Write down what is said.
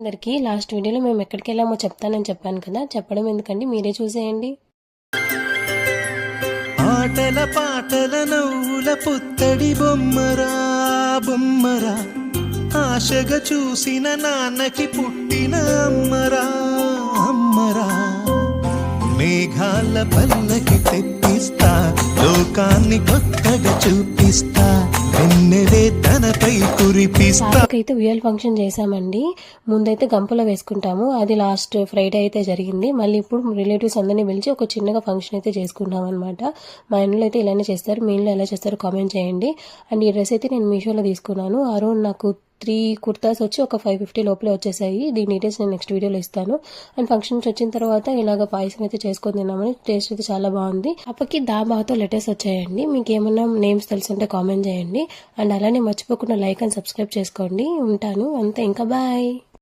అందరికీ లాస్ట్ వీడియోలో మేము ఎక్కడికి వెళ్ళామో చెప్తానని చెప్పాను కదా. చెప్పడం ఎందుకండి? మీరే చూసేయండి. ఆటల పాటల నవ్వుల పుత్తడి బొమ్మరా బొమ్మరా. ఆశగా చూసిన నాన్నకి పుట్టిన అమ్మరా అమ్మరా. మేఘాల పల్లకి తెప్పిస్తా లోకాన్ని కొత్తగా చూపిస్తా. వెన్నెలే తనపై కురిపిస్తా. అయితే ఉయ్యాల ఫంక్షన్ చేశామండి. ముందైతే గంపలో వేసుకుంటాము. అది లాస్ట్ ఫ్రైడే అయితే జరిగింది. మళ్ళీ ఇప్పుడు రిలేటివ్స్ అందరినీ పిలిచి ఒక చిన్నగా ఫంక్షన్ అయితే చేసుకుంటాం అనమాట మా ఇంట్లో అయితే ఇలానే చేస్తారు. మీ ఇంట్లో ఎలా చేస్తారో కామెంట్ చేయండి. అండ్ ఈ డ్రెస్ అయితే నేను మీషోలో తీసుకున్నాను. ఆ రోజు నాకు త్రీ కుర్తాస్ వచ్చి ఒక ఫైవ్ ఫిఫ్టీ లోపలే వచ్చేసాయి. దీని డీటెయిల్స్ నేను నెక్స్ట్ వీడియోలో ఇస్తాను. అండ్ ఫంక్షన్స్ వచ్చిన తర్వాత ఇలాగ పాయసం అయితే చేసుకొని తిన్నామని టేస్ట్ అయితే చాలా బాగుంది. అప్పటికి దాబాతో లెటర్స్ వచ్చాయండి. మీకు ఏమన్నా నేమ్స్ తెలుసుంటే కామెంట్ చేయండి. అండ్ అలానే మర్చిపోకుండా లైక్ అండ్ సబ్స్క్రైబ్ చేసుకోండి. ఉంటాను. అంతే. ఇంకా బాయ్